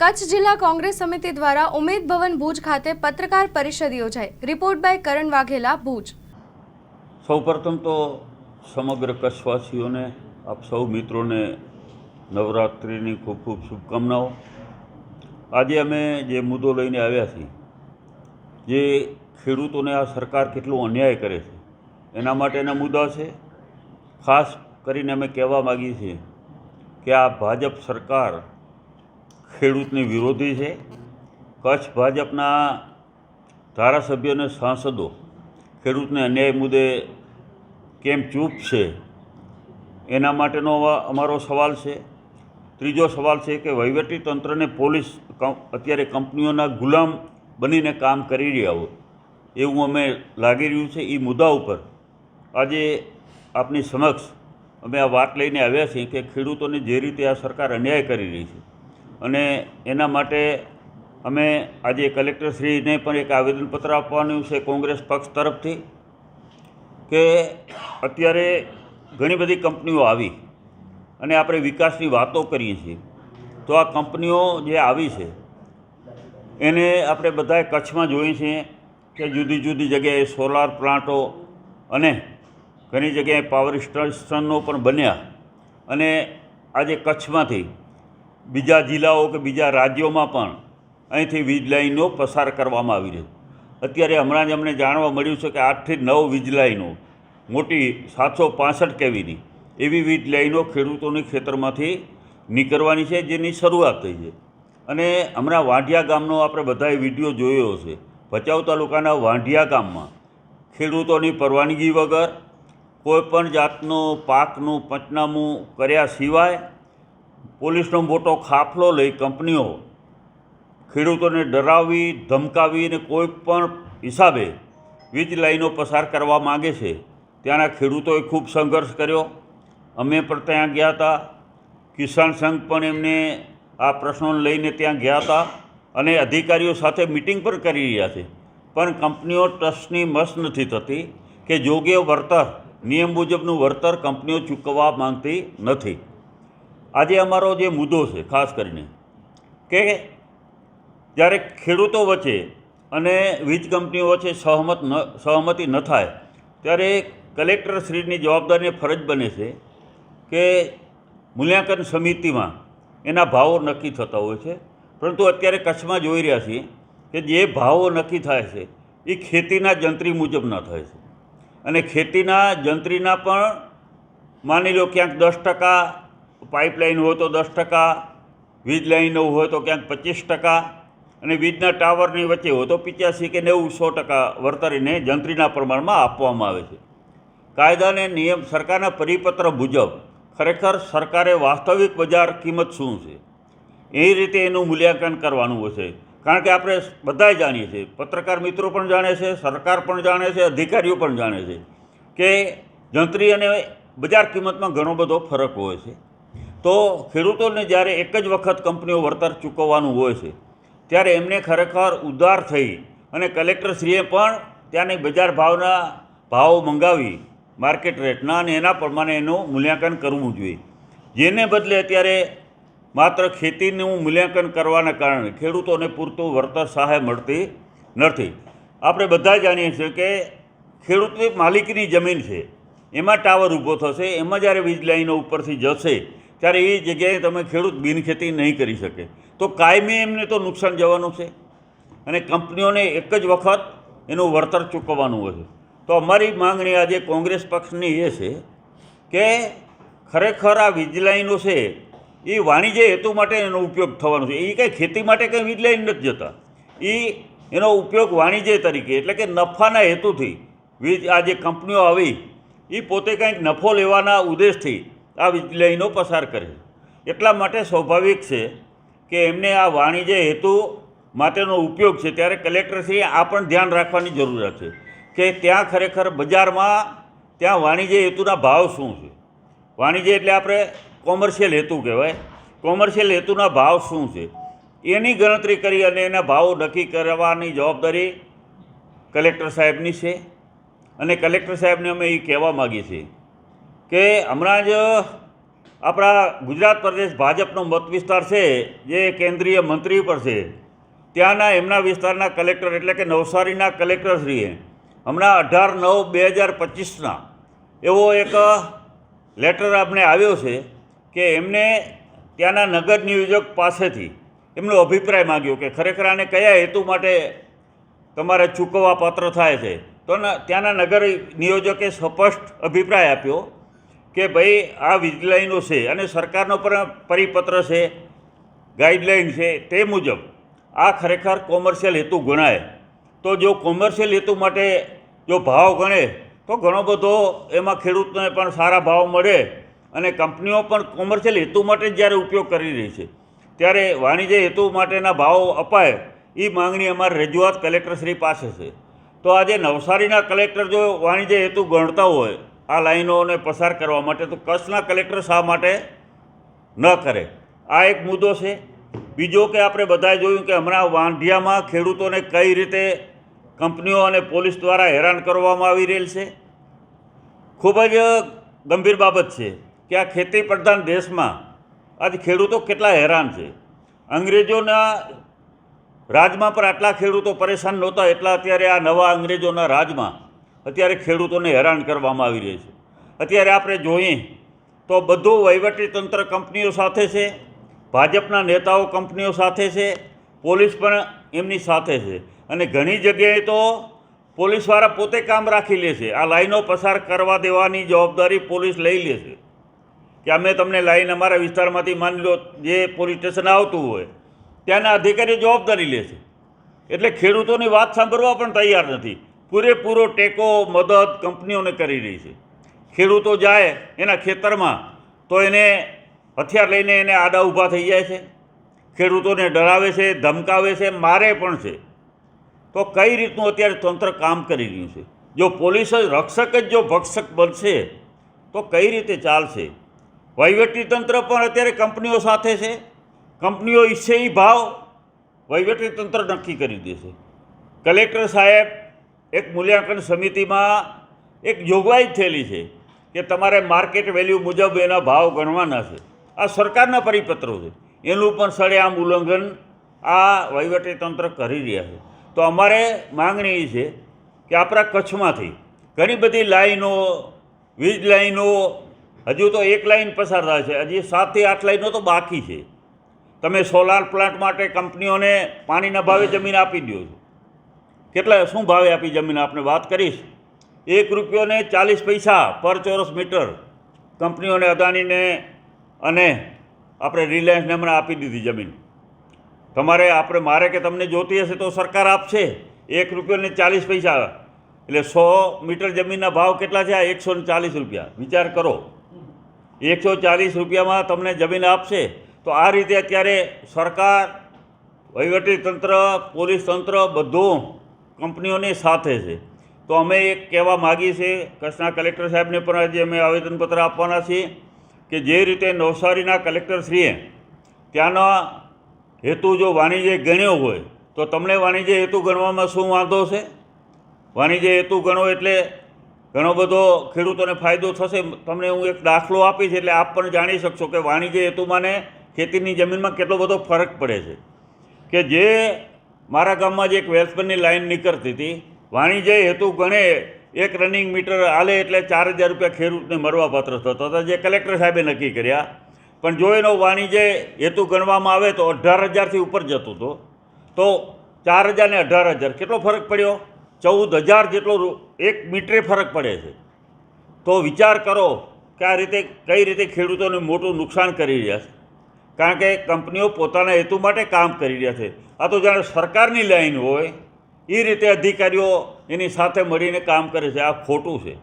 કચ્છ જિલ્લા કોંગ્રેસ સમિતિ દ્વારા ઉમેદ ભવન ભુજ ખાતે પત્રકાર પરિષદ યોજાઈ. Report by Karan Vaghela, Bhuj. સૌપ્રથમ તો સમગ્ર કચ્છવાસીઓને, આપ સૌ મિત્રોને નવરાત્રિની ખૂબ ખૂબ શુભકામનાઓ. આજે અમે જે મુદ્દો લઈને આવ્યા છીએ, જે ખેડૂતોને આ સરકાર કેટલો અન્યાય કરે છે, એના માટેના મુદ્દા છે. ખાસ કરીને અમે કહેવા માગીએ છીએ કે આ ભાજપ સરકાર ખેડૂતની વિરોધી છે. કચ્છ ભાજપના ધારાસભ્યો અને સાંસદો ખેડૂતને અન્યાય મુદ્દે કેમ ચૂપ છે? એના માટેનો અમારો સવાલ છે. ત્રીજો સવાલ છે કે વહીવટી તંત્રને પોલીસ અત્યારે કંપનીઓના ગુલામ બનીને કામ કરી રહ્યા હોય, એવું અમે લાગી રહ્યું છે. એ મુદ્દા ઉપર આજે આપની સમક્ષ અમે આ વાત લઈને આવ્યા છીએ કે ખેડૂતોને જે રીતે આ સરકાર અન્યાય કરી રહી છે અને એના માટે અમે આજે કલેક્ટરશ્રીને પણ એક આવેદનપત્ર આપવાનું છે કોંગ્રેસ પક્ષ તરફથી કે અત્યારે ઘણી બધી કંપનીઓ આવી અને આપણે વિકાસની વાતો કરીએ છીએ. તો આ કંપનીઓ જે આવી છે, એને આપણે બધાએ કચ્છમાં જોઈએ છીએ કે જુદી જુદી જગ્યાએ સોલાર પ્લાન્ટો અને ઘણી જગ્યાએ પાવર સ્ટેશનો પણ બન્યા અને આજે કચ્છમાંથી બીજા જિલ્લાઓ કે બીજા રાજ્યોમાં પણ અહીંથી વીજ લાઈનો પસાર કરવામાં આવી રહી અત્યારે હમણાં જ અમને જાણવા મળ્યું છે કે આઠથી નવ વીજ લાઈનો, મોટી સાતસો પાસઠ કેવીની, એવી વીજ લાઈનો ખેડૂતોની ખેતરમાંથી નીકળવાની છે, જેની શરૂઆત થઈ છે. અને હમણાં વાંઢિયા ગામનો આપણે બધાએ વીડિયો જોયો હશે. ભચાઉ તાલુકાના વાંઢિયા ગામમાં ખેડૂતોની પરવાનગી વગર કોઈપણ જાતનું પાકનું પંચનામું કર્યા સિવાય પોલીસનો મોટો ખાફલો લઈ કંપનીઓ ખેડૂતોને ડરાવી, ધમકાવી અને કોઈ પણ હિસાબે વીજ લાઈનો પસાર કરવા માગે છે, ત્યાંના ખેડૂતોએ ખૂબ સંઘર્ષ કર્યો. અમે પણ ત્યાં ગયા હતા. કિસાન સંઘ પણ એમને આ પ્રશ્નોને લઈને ત્યાં ગયા હતા અને અધિકારીઓ સાથે મિટિંગ પણ કરી રહ્યા છે. પણ કંપનીઓ ટ્રસ્ટની મસ નથી થતી કે યોગ્ય વળતર, નિયમ મુજબનું વળતર કંપનીઓ ચૂકવવા માંગતી નથી. આજે અમારો જે મુદ્દો છે, ખાસ કરીને, કે જ્યારે ખેડૂતો વચ્ચે અને વીજ કંપનીઓ વચ્ચે સહમત ન, સહમતિ ન થાય, ત્યારે કલેક્ટરશ્રીની જવાબદારી જવાબદારીને ફરજ બને છે કે મૂલ્યાંકન સમિતિમાં એના ભાવો નક્કી થતા હોય છે. પરંતુ અત્યારે કચ્છમાં જોઈ રહ્યા છીએ કે જે ભાવો નક્કી થાય છે, એ ખેતીના જંત્રી મુજબના થાય છે. અને ખેતીના જંત્રીના પણ માની લો ક્યાંક દસ ટકા પાઇપલાઇન હોય તો દસ ટકા, વીજ લાઈનો હોય તો ક્યાંક પચીસ ટકા અને વીજના ટાવરની વચ્ચે હોય તો પિચ્યાસી કે નેવું સો ટકા વર્તરીને જંત્રીના પ્રમાણમાં આપવામાં આવે છે. કાયદાને નિયમ સરકારના પરિપત્ર મુજબ ખરેખર સરકારે વાસ્તવિક બજાર કિંમત શું છે? એ રીતે એનું મૂલ્યાંકન કરવાનું છે કારણ કે આપણે બધાય જાણીએ છીએ, પત્રકાર મિત્રો પણ જાણે છે, સરકાર પણ જાણે છે, અધિકારીઓ પણ જાણે છે કે જંત્રી અને બજાર કિંમતમાં ઘણો બધો ફરક હોય છે. તો ખેડૂતોને જ્યારે એક જ વખત કંપનીઓ વળતર ચૂકવવાનું હોય છે, ત્યારે એમને ખરેખર ઉદાર થઈ અને કલેક્ટરશ્રીએ પણ ત્યાંની બજાર ભાવના ભાવો મંગાવી, માર્કેટ રેટના અને એના પ્રમાણે એનું મૂલ્યાંકન કરવું જોઈએ. જેને બદલે અત્યારે માત્ર ખેતીનું મૂલ્યાંકન કરવાના કારણે ખેડૂતોને પૂરતું વળતર સહાય મળતી નથી. આપણે બધા જાણીએ છીએ કે ખેડૂતની માલિકીની જમીન છે, એમાં ટાવર ઊભો થશે, એમાં જ્યારે વીજ લાઈનો ઉપરથી જશે ત્યારે એ જગ્યાએ તમે ખેડૂત બિનખેતી નહીં કરી શકે. તો કાયમી એમને તો નુકસાન જવાનું છે. અને કંપનીઓને એક જ વખત એનું વળતર ચૂકવવાનું હોય છે. તો અમારી માંગણી આજે કોંગ્રેસ પક્ષની એ છે કે ખરેખર આ વીજ લાઈનો છે, એ વાણિજ્ય હેતુ માટે એનો ઉપયોગ થવાનો છે. એ કંઈ ખેતી માટે કંઈ વીજ લાઈન નથી જતા. એ એનો ઉપયોગ વાણિજ્ય તરીકે, એટલે કે નફાના હેતુથી વીજ આ જે કંપનીઓ આવી, એ પોતે કંઈક નફો લેવાના ઉદ્દેશથી આ વીજ પસાર કરે એટલા માટે સ્વાભાવિક છે કે એમને આ વાણિજ્ય હેતુ માટેનો ઉપયોગ છે. ત્યારે કલેક્ટરશ્રીએ આ પણ ધ્યાન રાખવાની જરૂરિયાત છે કે ત્યાં ખરેખર બજારમાં ત્યાં વાણિજ્ય હેતુના ભાવ શું છે? વાણિજ્ય એટલે આપણે કોમર્શિયલ હેતુ કહેવાય. કોમર્શિયલ હેતુના ભાવ શું છે? એની ગણતરી કરી અને એના ભાવ નક્કી કરવાની જવાબદારી કલેક્ટર સાહેબની છે. અને કલેક્ટર સાહેબને અમે એ કહેવા માગીએ છીએ કે હમણાં જ આપણા ગુજરાત પ્રદેશ ભાજપનો મત વિસ્તાર છે, જે કેન્દ્રીય મંત્રી પર છે, ત્યાંના એમના વિસ્તારના કલેક્ટર એટલે કે નવસારીના કલેક્ટરશ્રીએ હમણાં અઢાર નવ બે હજાર પચીસના એવો એક લેટર આપણે આવ્યો છે કે એમને ત્યાંના નગર નિયોજક પાસેથી એમનો અભિપ્રાય માગ્યો કે ખરેખર આને કયા હેતુ માટે તમારે ચૂકવવા પાત્ર થાય છે. તો ત્યાંના નગર નિયોજકે સ્પષ્ટ અભિપ્રાય આપ્યો કે ભાઈ આ વીજ લાઈનો છે અને સરકારનો પણ પરિપત્ર છે, ગાઈડલાઈન છે તે મુજબ આ ખરેખર કોમર્શિયલ હેતુ ગણાય. તો જો કોમર્શિયલ હેતુ માટે જો ભાવ ગણે, તો ઘણો બધો એમાં ખેડૂતને પણ સારા ભાવ મળે અને કંપનીઓ પણ કોમર્શિયલ હેતુ માટે જ્યારે ઉપયોગ કરી રહી છે, ત્યારે વાણિજ્ય હેતુ માટેના ભાવ અપાય એ માંગણી અમારી રજૂઆત કલેક્ટરશ્રી પાસે છે. તો આજે નવસારીના કલેક્ટર જો વાણિજ્ય હેતુ ગણતા હોય આ લાઈનોને પસાર કરવા માટે તો કચ્છના કલેક્ટર શા માટે ન કરે. આ એક મુદ્દો છે. બીજો કે આપણે બધાએ જોયું કે હમણાં વાંઢિયામાં ખેડૂતોને કઈ રીતે કંપનીઓ અને પોલીસ દ્વારા હેરાન કરવામાં આવી રહેલ છે. ખૂબ જ ગંભીર બાબત છે કે આ ખેતી પ્રધાન દેશમાં આજે ખેડૂતો કેટલા હેરાન છે. અંગ્રેજોના રાજમાં પણ આટલા ખેડૂતો પરેશાન નહોતા, એટલા અત્યારે આ નવા અંગ્રેજોના રાજમાં અત્યારે ખેડૂતોને હેરાન કરવામાં આવી રહી છે. અત્યારે આપણે જોઈએ તો બધું વહીવટી તંત્ર કંપનીઓ સાથે છે, ભાજપના નેતાઓ કંપનીઓ સાથે છે, પોલીસ પણ એમની સાથે છે. અને ઘણી જગ્યાએ તો પોલીસવાળા પોતે કામ રાખી લે છે. આ લાઈનો પસાર કરવા દેવાની જવાબદારી પોલીસ લઈ લે છે. કે અમે તમને લાઈન અમારા વિસ્તારમાંથી માની લો, જે પોલીસ સ્ટેશન આવતું હોય, ત્યાંના અધિકારીઓ જવાબદારી લે છે. એટલે ખેડૂતોની વાત સાંભળવા પણ તૈયાર નથી. પૂરેપૂરો ટેકો, મદદ કંપનીઓને કરી રહી છે. ખેડૂતો જાય એના ખેતરમાં તો એને હથિયાર લઈને એને આડા ઊભા થઈ જાય છે. ખેડૂતોને ડરાવે છે, ધમકાવે છે, મારે પણ છે. તો કઈ રીતનું અત્યારે તંત્ર કામ કરી રહ્યું છે? જો પોલીસ જ રક્ષક જ જો ભક્ષક બનશે, તો કઈ રીતે ચાલશે? વહીવટી તંત્ર પણ અત્યારે કંપનીઓ સાથે છે. કંપનીઓ ઈચ્છે એ ભાવ વહીવટી તંત્ર નક્કી કરી દેશે. કલેક્ટર સાહેબ એક મૂલ્યાંકન સમિતિમાં એક જોગવાઈ થયેલી છે કે તમારે માર્કેટ વેલ્યુ મુજબ એના ભાવ ગણવાના છે. આ સરકારના પરિપત્રો છે. એનું પણ સળેઆમ ઉલ્લંઘન આ વહીવટી તંત્ર કરી રહ્યા છે. તો અમારે માંગણી એ છે કે આપણા કચ્છમાંથી ઘણી બધી લાઈનો, વીજ લાઈનો, હજુ તો એક લાઈન પસાર થાય છે. હજી સાતથી આઠ લાઈનો તો બાકી છે. તમે સોલાર પ્લાન્ટ માટે કંપનીઓને પાણીના ભાવે જમીન આપી દો છો. કેટલા શું ભાવે આપી જમીન? આપણે વાત કરીશ. એક રૂપિયોને ચાલીસ પૈસા પર ચોરસ મીટર. કંપનીઓને અદાણીને અને આપણે રિલાયન્સને હમણાં આપી દીધી જમીન. તમારે આપણે, મારે કે તમને જોતી હશે તો સરકાર આપશે. એક રૂપિયોને ચાલીસ પૈસા એટલે સો મીટર જમીનના ભાવ કેટલા છે? આ એકસો ચાલીસ રૂપિયા. વિચાર કરો. એકસો ચાલીસ રૂપિયામાં તમને જમીન આપશે. તો આ રીતે અત્યારે સરકાર, વહીવટી તંત્ર, પોલીસ તંત્ર બધું કંપનીઓની સાથે છે. તો અમે એક કહેવા માગીએ છીએ, કચ્છના કલેક્ટર સાહેબને પણ આજે અમે આવેદનપત્ર આપવાના છીએ કે જે રીતે નવસારીના કલેક્ટરશ્રીએ ત્યાંના હેતુ જો વાણિજ્ય ગણ્યો હોય, તો તમને વાણિજ્ય હેતુ ગણવામાં શું વાંધો છે? વાણિજ્ય હેતુ ગણો એટલે ઘણો બધો ખેડૂતોને ફાયદો થશે. તમને હું એક દાખલો આપીશ એટલે આપ પણ જાણી શકશો કે વાણિજ્ય હેતુ માને ખેતીની જમીનમાં કેટલો બધો ફરક પડે છે. કે જે મારા ગામમાં જ એક વેલ્સબનની લાઈન નીકળતી હતી. વાણિજ્ય હેતુ ગણે એક રનિંગ મીટર આલે એટલે ચાર હજાર રૂપિયા ખેડૂતને મરવાપાત્ર થતો હતો. જે કલેક્ટર સાહેબે નક્કી કર્યા. પણ જો એનો વાણિજ્ય હેતુ ગણવામાં આવે તો અઢાર હજારથી ઉપર જતો હતો. તો ચાર હજાર ને અઢાર હજાર કેટલો ફરક પડ્યો? ચૌદ હજાર જેટલો એક મીટરે ફરક પડે છે. તો વિચાર કરો કે આ રીતે કઈ રીતે ખેડૂતોને મોટું નુકસાન કરી રહ્યા છે. કારણ કે કંપનીઓ પોતાના હેતુ માટે કામ કરી રહ્યા છે. આ તો જાણે સરકારની લાઈન હોય એ રીતે અધિકારીઓ એની સાથે મળીને કામ કરે છે. આ ખોટું છે.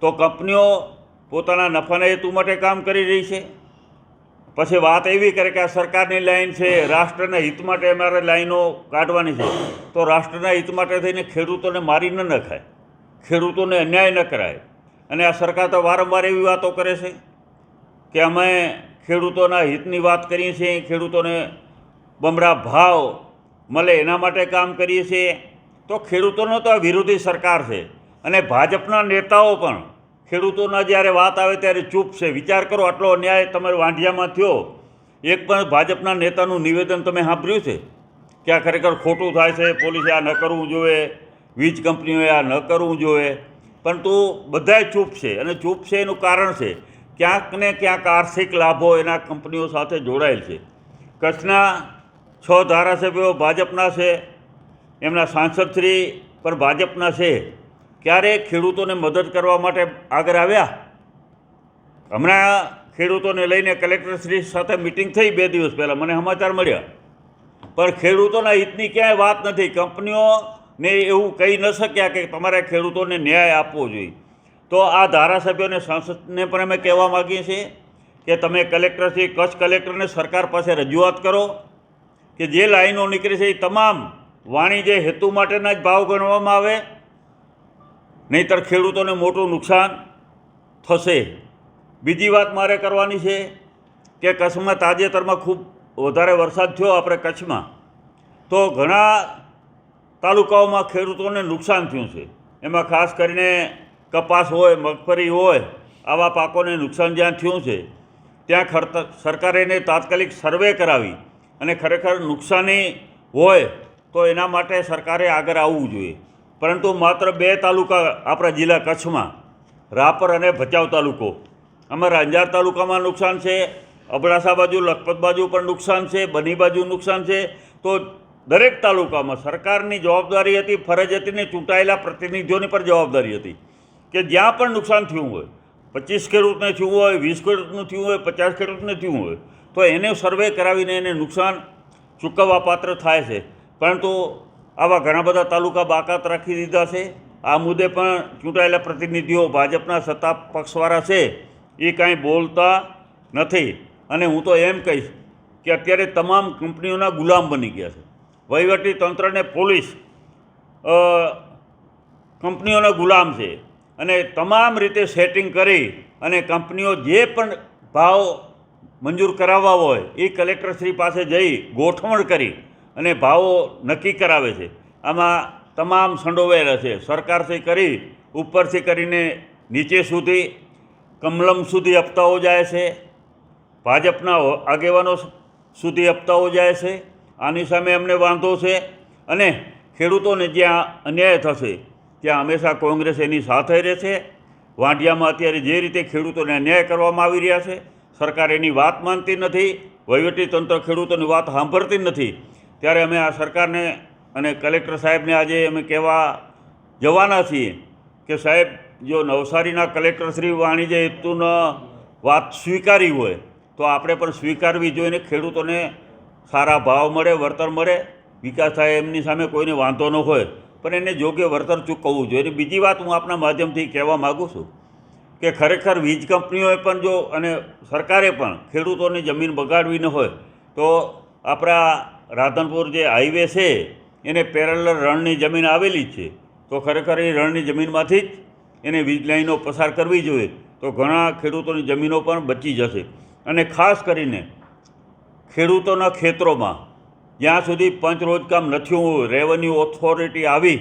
તો કંપનીઓ પોતાના નફાના હેતુ માટે કામ કરી રહી છે. પછી વાત એવી કરે કે આ સરકારની લાઈન છે, રાષ્ટ્રના હિત માટે અમારે લાઈનો કાઢવાની છે. તો રાષ્ટ્રના હિત માટે થઈને ખેડૂતોને મારી ન નખાય. ખેડૂતોને અન્યાય ન કરાય. અને આ સરકાર તો વારંવાર એવી વાતો કરે છે કે અમે ખેડૂતોના હિતની વાત કરીએ છીએ, ખેડૂતોને બમરા ભાવ મળે એના માટે કામ કરીએ છીએ, તો ખેડૂતોનો તો આ વિરોધી સરકાર છે. અને ભાજપના નેતાઓ પણ, ખેડૂતોના જ્યારે વાત આવે ત્યારે ચૂપ છે. વિચાર કરો, આટલો અન્યાય તમારે વાંઢિયામાં થયો. એક પણ ભાજપના નેતાનું નિવેદન તમે સાંભળ્યું છે? કે આ ખરેખર ખોટું થાય છે? પોલીસે આ ન કરવું જોઈએ. વીજ કંપનીઓએ આ ન કરવું જોઈએ. પરંતુ બધાય ચૂપ છે. અને ચૂપ છે એનું કારણ છે, ક્યાંક ને ક્યાંક આર્થિક લાભો એના કંપનીઓ સાથે જોડાયેલ છે. કચ્છના છ ધારાસભ્યો ભાજપના છે, એમના સાંસદશ્રી પણ ભાજપના છે. ક્યારે ખેડૂતોને મદદ કરવા માટે આગળ આવ્યા? હમણાં ખેડૂતોને લઈને કલેક્ટરશ્રી સાથે મિટિંગ થઈ બે દિવસ પહેલાં, મને સમાચાર મળ્યા. પણ ખેડૂતોના હિતની ક્યાંય વાત નથી. કંપનીઓને એવું કહી ન શક્યા કે તમારે ખેડૂતોને ન્યાય આપવો જોઈએ. તો આ ધારાસભ્યોને સાંસદને પણ અમે કહેવા માગીએ છીએ કે તમે કલેક્ટરશ્રી કચ્છ કલેક્ટરને સરકાર પાસે રજૂઆત કરો. કે જે લાઈનો નીકળે છે એ તમામ વાણિજ્ય હેતુ માટેના જ ભાવ ગણવામાં આવે, નહીંતર ખેડૂતોને મોટું નુકસાન થશે. બીજી વાત મારે કરવાની છે કે કચ્છમાં તાજેતરમાં ખૂબ વધારે વરસાદ થયો આપણે કચ્છમાં, તો ઘણા તાલુકાઓમાં ખેડૂતોને નુકસાન થયું છે. એમાં ખાસ કરીને કપાસ હોય, મગફળી હોય, આવા પાકોને નુકસાન જ્યાં થયું છે, ત્યાં ખર્ચ સરકારે એને તાત્કાલિક સર્વે કરાવી. અને ખરેખર નુકસાની હોય તો એના માટે સરકારે આગળ આવવું જોઈએ. પરંતુ માત્ર બે તાલુકા આપણા જિલ્લા કચ્છમાં, રાપર અને ભચાઉ તાલુકો. અમારા અંજાર તાલુકામાં નુકસાન છે, અબડાસા બાજુ, લખપત બાજુ પણ નુકસાન છે, બની બાજુ નુકસાન છે. તો દરેક તાલુકામાં સરકારની જવાબદારી હતી, ફરજ હતી ને ચૂંટાયેલા પ્રતિનિધિઓની પણ જવાબદારી હતી કે જ્યાં પણ નુકસાન થયું હોય, પચીસ ખેડૂતને થયું હોય, વીસ ખેડૂતનું થયું હોય, પચાસ ખેડૂતને થયું હોય તો એને સર્વે કરાવીને એને નુકસાન ચૂકવવા પાત્ર થાય છે. પરંતુ આવા ઘણા બધા તાલુકા બાકાત રાખી દીધા છે. આ મુદ્દે પણ ચૂંટાયેલા પ્રતિનિધિઓ ભાજપના સત્તા પક્ષવાળા છે. એ કાંઈ બોલતા નથી. અને હું તો એમ કહીશ કે અત્યારે તમામ કંપનીઓના ગુલામ બની ગયા છે. વહીવટી તંત્રને પોલીસ કંપનીઓના ગુલામ છે. અને તમામ રીતે સેટિંગ કરી અને કંપનીઓ જે પણ ભાવ મંજૂર કરાવવા હોય એ કલેક્ટરશ્રી પાસે જઈ ગોઠવણ કરી અને ભાવો નક્કી કરાવે છે. આમાં તમામ સંડોવાયેલા છે સરકારથી કરી, ઉપરથી કરીને નીચે સુધી, કમલમ સુધી હપ્તાઓ જાય છે. ભાજપના આગેવાનો સુધી હપ્તાઓ જાય છે. આની સામે અમને વાંધો છે અને ખેડૂતોને જ્યાં અન્યાય થશે, ત્યાં હંમેશા કોંગ્રેસ એની સાથે રહેશે. વાંઢિયામાં અત્યારે જે રીતે ખેડૂતોને અન્યાય કરવામાં આવી રહ્યા છે સરકાર એની વાત માનતી નથી વહીવટીતંત્ર ખેડૂતોની વાત સાંભળતી નથી. ત્યારે અમે આ સરકારને અને કલેક્ટર સાહેબને આજે અમે કહેવા જવાના છીએ કે સાહેબ, જો નવસારીના કલેક્ટર શ્રી વાણિજ્ય હેતુના વાત સ્વીકારી હોય, તો આપણે પણ સ્વીકારવી જોઈએ ખેડૂતોને સારા ભાવ મળે, વળતર મળે. વિકાસ થાય એમની સામે કોઈને વાંધો ન હોય. પણ એને યોગ્ય વળતર ચૂકવવું જોઈએ. અને બીજી વાત હું આપના માધ્યમથી કહેવા માગું છું. કે ખરેખર વીજ કંપનીઓએ પણ જો અને સરકારે પણ ખેડૂતોની જમીન બગાડવી ન હોય, તો આપણા રાધનપુર જે હાઈવે છે, એને પેરેલલ રણની જમીન આવેલી છે. તો ખરેખર એ રણની જમીનમાંથી જ એને વીજ લાઈનો પસાર કરવી જોઈએ, તો ઘણા ખેડૂતોની જમીનો પણ બચી જશે. અને ખાસ કરીને ખેડૂતોના ખેતરોમાં જ્યાં સુધી પંચ રોજકામ નથી રેવન્યુ ઓથોરિટી આવી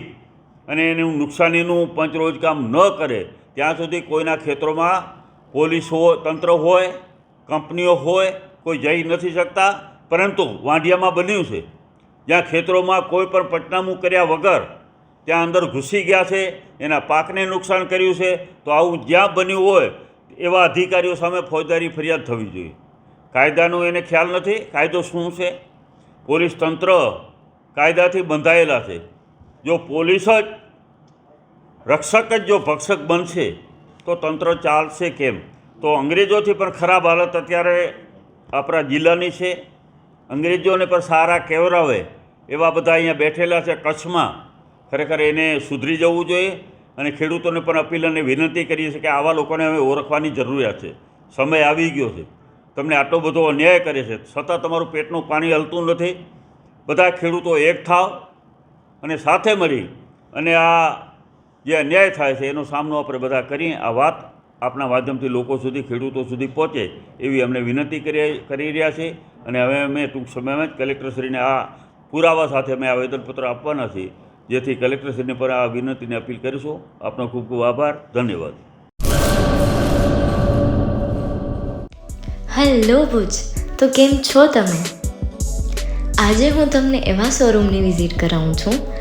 અને એનું નુકસાનીનું પંચ રોજકામ ન કરે ત્યાં સુધી કોઈના ખેતરોમાં પોલીસ હોય, તંત્ર હોય, કંપનીઓ હોય, કોઈ જઈ નથી શકતા. પરંતુ વાંઢિયામાં બન્યું છે. જ્યાં ખેતરોમાં કોઈ પણ પટનામું કર્યા વગર ત્યાં અંદર ઘૂસી ગયા છે, એના પાકને નુકસાન કર્યું છે, તો આવું જ્યાં બન્યું હોય, એવા અધિકારીઓ સામે ફોજદારી ફરિયાદ થવી જોઈએ. કાયદાનો એને ખ્યાલ નથી. કાયદો શું છે? પોલીસ તંત્ર કાયદાથી બંધાયેલા છે. જો પોલીસ જ રક્ષક જ જો ભક્ષક બનશે, તો તંત્ર ચાલશે કેમ? તો અંગ્રેજોથી પણ ખરાબ હાલત અત્યારે આપણા જિલ્લાની છે. અંગ્રેજોને પણ સારા કેવરાવે એવા બધા અહીંયા બેઠેલા છે. કચ્છમાં ખરેખર એને સુધરી જવું જોઈએ અને ખેડૂતોને પણ અપીલ અને વિનંતી કરીએ છીએ કે આવા લોકોને હવે ઓળખવાની જરૂરિયાત છે. સમય આવી ગયો છે. તમને આટલો બધો અન્યાય કરે છે. છતાં તમારું પેટનું પાણી હલતું નથી. બધા ખેડૂતો એક થાવ અને સાથે મળી અને આ જે અન્યાય થાય છે, એનો સામનો આપણે બધા કરીએ. આ વાત આપણા માધ્યમથી લોકો સુધી, ખેડૂતો સુધી પહોંચે એવી અમને વિનંતી કરી કરી રહ્યા છે. અને હવે અમે ટૂંક સમયમાં જ કલેક્ટરશ્રીને આ પુરાવા સાથે અમે આવેદનપત્ર આપવાના છીએ, જેથી કલેક્ટરશ્રીને પર આ વિનંતીને અપીલ કરીશું. આપનો ખૂબ ખૂબ આભાર. ધન્યવાદ. હેલો ભુજ, તો કેમ છો તમે? આજે હું તમને એવા શોરૂમની વિઝિટ કરાવું છું